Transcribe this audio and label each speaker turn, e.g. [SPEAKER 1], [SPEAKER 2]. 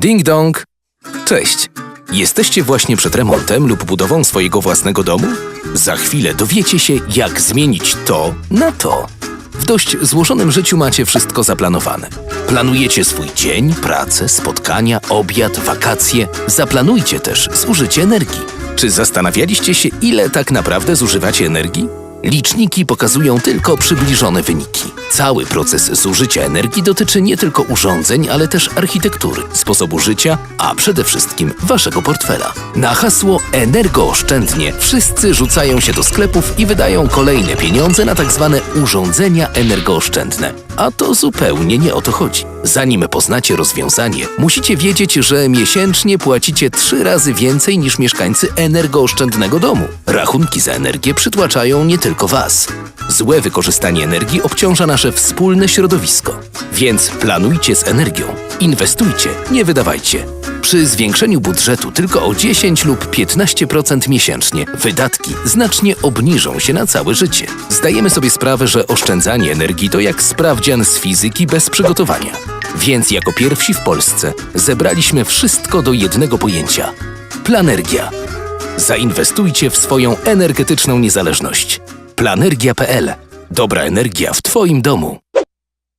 [SPEAKER 1] Ding dong! Cześć! Jesteście właśnie przed remontem lub budową swojego własnego domu? Za chwilę dowiecie się, jak zmienić to na to. W dość złożonym życiu macie wszystko zaplanowane. Planujecie swój dzień, pracę, spotkania, obiad, wakacje. Zaplanujcie też zużycie energii. Czy zastanawialiście się, ile tak naprawdę zużywacie energii? Liczniki pokazują tylko przybliżone wyniki. Cały proces zużycia energii dotyczy nie tylko urządzeń, ale też architektury, sposobu życia, a przede wszystkim waszego portfela. Na hasło energooszczędnie wszyscy rzucają się do sklepów i wydają kolejne pieniądze na tak zwane urządzenia energooszczędne. A to zupełnie nie o to chodzi. Zanim poznacie rozwiązanie, musicie wiedzieć, że miesięcznie płacicie trzy razy więcej niż mieszkańcy energooszczędnego domu. Rachunki za energię przytłaczają nie tylko Was. Złe wykorzystanie energii obciąża nasze wspólne środowisko. Więc planujcie z energią. Inwestujcie, nie wydawajcie. Przy zwiększeniu budżetu tylko o 10 lub 15% miesięcznie wydatki znacznie obniżą się na całe życie. Zdajemy sobie sprawę, że oszczędzanie energii to jak sprawdzian z fizyki bez przygotowania. Więc jako pierwsi w Polsce zebraliśmy wszystko do jednego pojęcia planergia. Zainwestujcie w swoją energetyczną niezależność. Planergia.pl. Dobra energia w Twoim domu.